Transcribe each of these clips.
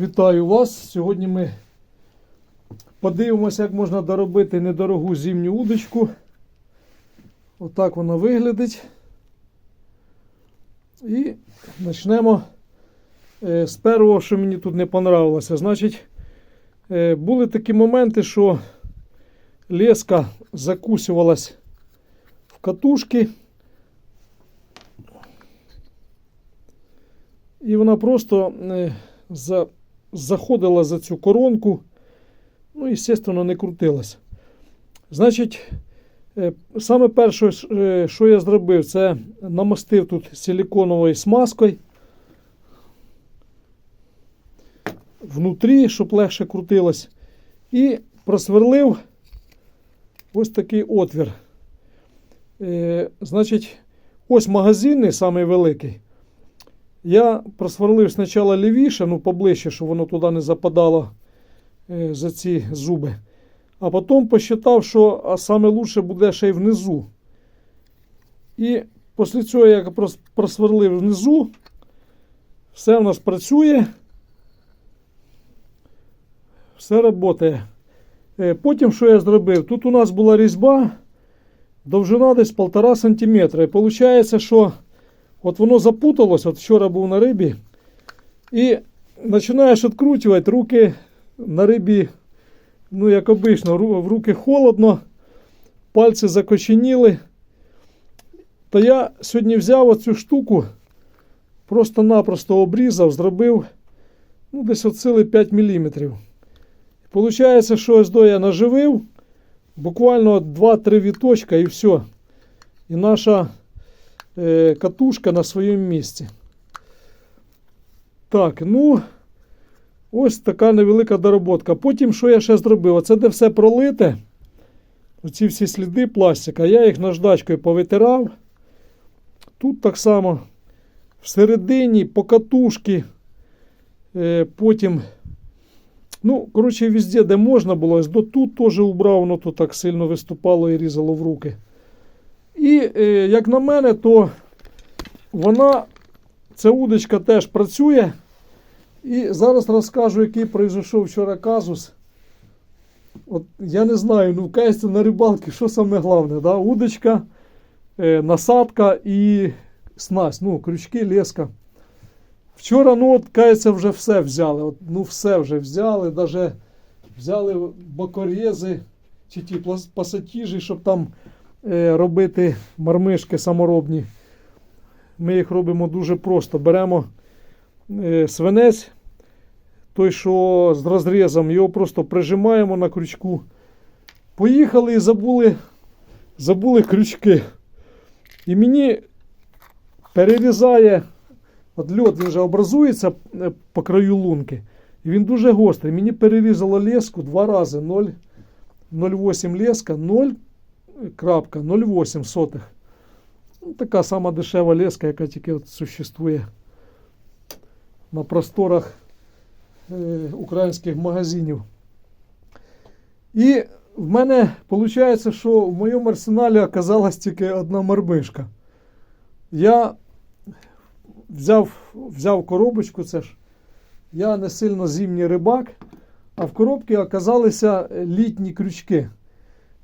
Вітаю вас! Сьогодні ми подивимося, як можна доробити недорогу зимню удочку. Отак вона виглядить. І почнемо е, з першого, що мені тут не понравилося. Значить, е, були такі моменти, що леска закусувалась в катушки. І вона просто е, за, заходила за цю коронку, ну і, звісно, не крутилась. Значить, е, саме перше, е, що я зробив, це намастив тут силиконовою смазкою внутрі, щоб легше крутилось. І просверлив ось такий отвір. Е, Значить, ось магазинний, самий великий. Я просверлив спочатку лівіше, ну поближче, щоб воно туди не западало е, за ці зуби. А потім посчитав, що саме лучше буде ще й внизу. І після цього я просверлив внизу. Все в нас працює. Все працює. Е, Потім, що я зробив? Тут у нас була різьба, довжина десь 1,5 см. І виходить, що От воно запуталось, от вчора був на рибі, і починаєш відкручувати руки на рибі, ну, як обично, в руки холодно, пальці закоченіли. То я сьогодні взяв оцю штуку, просто-напросто обрізав, зробив ну, десь от сили 5 мм. Получається, що ось до я наживив, буквально 2-3 віточка і все. І наша катушка на своєму місці. Так, ну, ось така невелика дороботка. Потім, що я ще зробив? Оце де все пролите. Оці всі сліди пластика. Я їх наждачкою повитирав. Тут так само. Всередині по катушки. Е, потім. Ну, коротше, везде, де можна було, до тут теж убрав, воно тут так сильно виступало і різало в руки. І, е, як на мене, то вона, ця удочка теж працює. І зараз розкажу, який пройшов вчора казус. От я не знаю, ну кажеться на рибалці, що саме головне, да? удочка, е, насадка і снасть, ну, крючки, леска. Вчора, ну, от, кажеться, вже все взяли. От, ну, все вже взяли, навіть взяли бокорези чи ті пасатіжі, щоб там робити мармишки саморобні. Ми їх робимо дуже просто. Беремо е, свинець, той, що з розрізом, його просто прижимаємо на крючку. Поїхали і забули, забули крючки. І мені перерізає, от льот він же образується е, по краю лунки. І він дуже гострий. Мені перерізало леску два рази 0,8 леска, 0 крапка 0,8 сотих. Ну, така сама дешева леска, яка тільки от существує на просторах е, українських магазинів. І в мене виходить, що в моєму арсеналі оказалась тільки одна мармишка. Я взяв, взяв коробочку, це ж я не сильно зимній рибак, а в коробці оказалися літні крючки.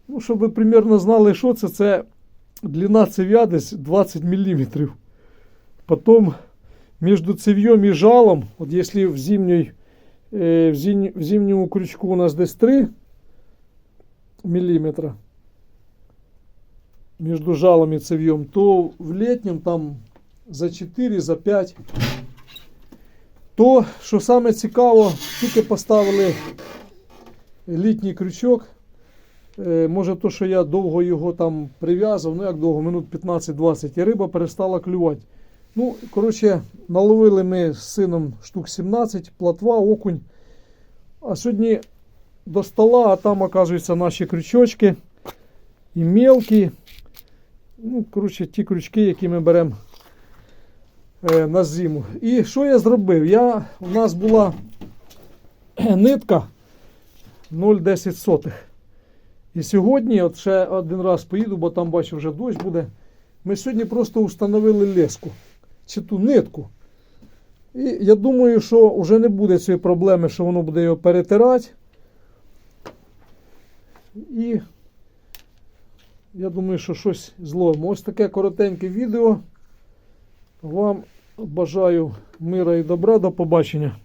Ну, щоб ви примерно знали, що це, це длина цев'я десь 20 мм. Потім між цев'єм і жалом, от якщо в, зимній, е, в, зим, в зимньому крючку у нас десь 3 мм між жалом і цев'єм, то в літньому там за 4, за 5. То, що саме цікаво, тільки поставили літній крючок. Е, Може, то, що я довго його там прив'язав, ну як довго, минут 15-20, і риба перестала клювати. Ну, коротше, наловили ми з сином штук 17, платва, окунь. А сьогодні до стола, а там, оказується, наші крючочки і мелкі. Ну, коротше, ті крючки, які ми беремо е, на зиму. І що я зробив? Я, У нас була нитка 0,10 сотих. І сьогодні, от ще один раз поїду, бо там бачу, вже дощ буде. Ми сьогодні просто встановили леску чи ту нитку. І я думаю, що вже не буде цієї проблеми, що воно буде його перетирати. І я думаю, що щось зловимо. Ось таке коротеньке відео. Вам бажаю мира і добра. До побачення.